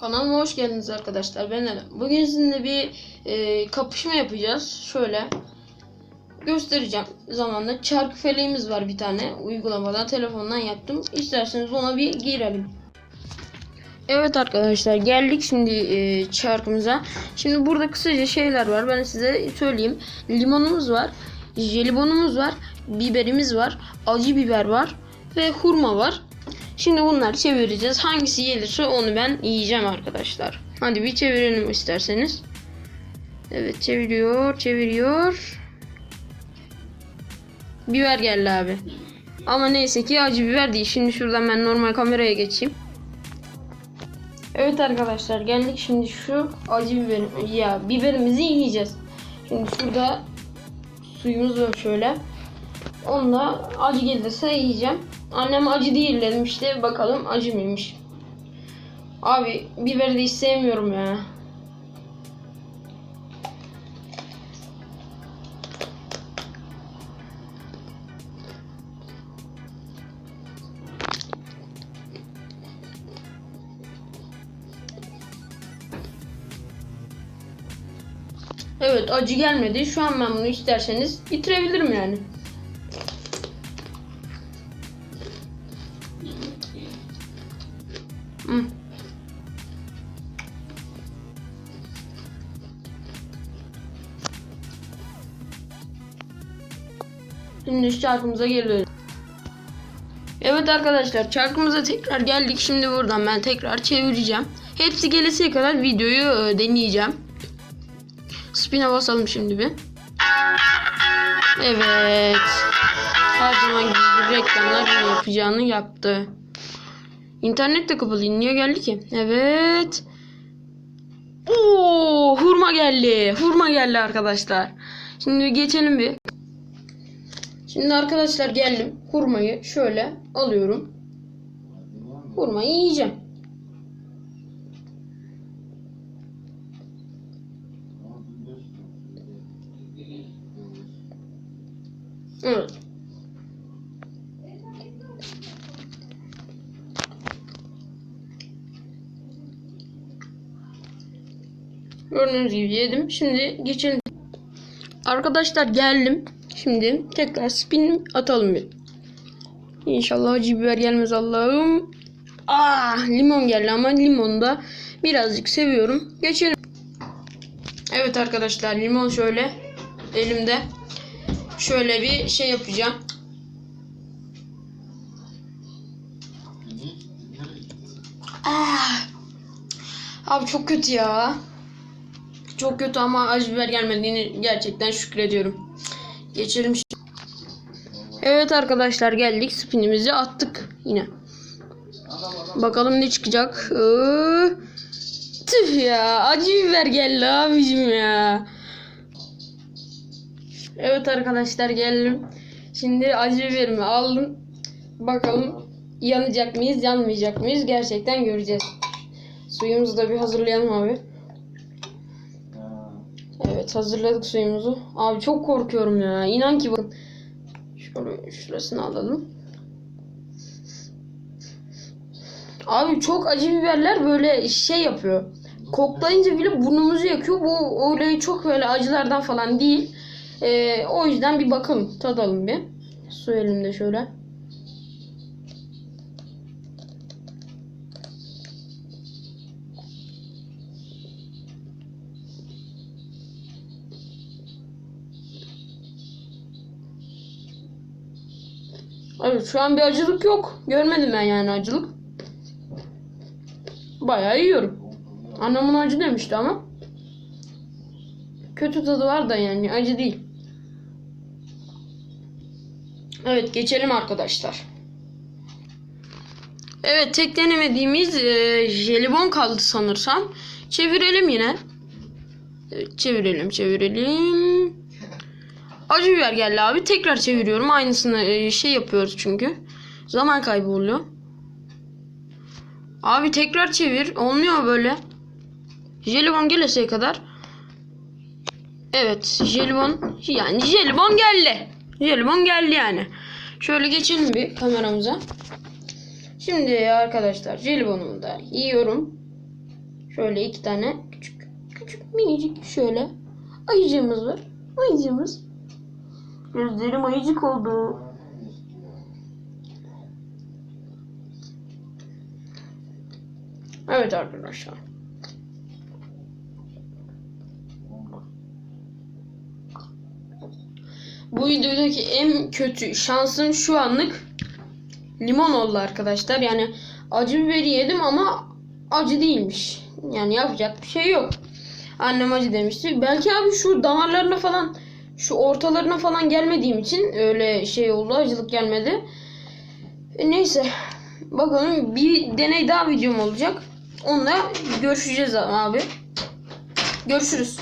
Kanalıma hoş geldiniz arkadaşlar. Ben Eren. Bugün sizinle bir e, kapışma yapacağız. Şöyle göstereceğim. Zamanla çarkı feleğimiz var bir tane. Uygulamadan telefondan yaptım. İsterseniz ona bir girelim. Evet arkadaşlar geldik şimdi e, çarkımıza. Şimdi burada kısaca şeyler var. Ben size söyleyeyim. Limonumuz var. Jelibonumuz var. Biberimiz var. Acı biber var. Ve hurma var. Şimdi bunları çevireceğiz. Hangisi gelirse onu ben yiyeceğim arkadaşlar. Hadi bir çevirelim isterseniz. Evet çeviriyor, çeviriyor. Biber geldi abi. Ama neyse ki acı biber değil. Şimdi şuradan ben normal kameraya geçeyim. Evet arkadaşlar geldik şimdi şu acı biber ya biberimizi yiyeceğiz. Şimdi şurada suyumuz var şöyle. Onunla acı gelirse yiyeceğim. Annem acı değil dedim işte bakalım acı mıymış. Abi biberi de hiç sevmiyorum ya. Evet acı gelmedi. Şu an ben bunu isterseniz bitirebilirim yani. Şimdi çarkımıza geri dönelim. Evet arkadaşlar çarkımıza tekrar geldik. Şimdi buradan ben tekrar çevireceğim. Hepsi gelesiye kadar videoyu e, deneyeceğim. Spin'e basalım şimdi bir. Evet. Her zaman gibi reklamlar yapacağını yaptı. İnternet de kapalı. Niye geldi ki? Evet. Oo, hurma geldi. Hurma geldi arkadaşlar. Şimdi geçelim bir. Şimdi arkadaşlar geldim. Hurmayı şöyle alıyorum. Hurmayı yiyeceğim. Evet. Gördüğünüz gibi yedim. Şimdi geçelim. Arkadaşlar geldim. Şimdi tekrar spin atalım bir. İnşallah acı biber gelmez Allah'ım. Ah limon geldi ama limonu da birazcık seviyorum. Geçelim. Evet arkadaşlar limon şöyle elimde. Şöyle bir şey yapacağım. Ah. Abi çok kötü ya. Çok kötü ama acı biber gelmediğini gerçekten şükrediyorum. Geçelim şimdi. Evet arkadaşlar geldik. Spinimizi attık yine. Bakalım ne çıkacak. Ee, tüh ya. Acı biber geldi abicim ya. Evet arkadaşlar geldim. Şimdi acı biberimi aldım. Bakalım yanacak mıyız, yanmayacak mıyız? Gerçekten göreceğiz. Suyumuzu da bir hazırlayalım abi. Hazırladık suyumuzu. Abi çok korkuyorum ya. İnan ki bakın. Şöyle şurasını alalım. Abi çok acı biberler böyle şey yapıyor. Koklayınca bile burnumuzu yakıyor. Bu öyle çok böyle acılardan falan değil. Ee, o yüzden bir bakalım. Tadalım bir. Su elimde şöyle. Evet şu an bir acılık yok. Görmedim ben yani acılık. Bayağı yiyorum. Anamın acı demişti ama. Kötü tadı var da yani acı değil. Evet geçelim arkadaşlar. Evet tek denemediğimiz e, jelibon kaldı sanırsam. Çevirelim yine. Evet, çevirelim çevirelim. Acı biber geldi abi. Tekrar çeviriyorum. Aynısını e, şey yapıyoruz çünkü. Zaman kaybı oluyor. Abi tekrar çevir. Olmuyor böyle. Jelibon geleseye kadar. Evet. Jelibon. Yani jelibon geldi. Jelibon geldi yani. Şöyle geçelim bir kameramıza. Şimdi arkadaşlar jelibonumu da yiyorum. Şöyle iki tane küçük küçük minicik şöyle ayıcığımız var. Ayıcığımız. Gözlerim ayıcık oldu. Evet arkadaşlar. Bu videodaki en kötü şansım şu anlık limon oldu arkadaşlar. Yani acı biberi yedim ama acı değilmiş. Yani yapacak bir şey yok. Annem acı demişti. Belki abi şu damarlarına falan şu ortalarına falan gelmediğim için öyle şey oldu. Acılık gelmedi. E, neyse. Bakalım bir deney daha videom olacak. Onunla görüşeceğiz abi. Görüşürüz.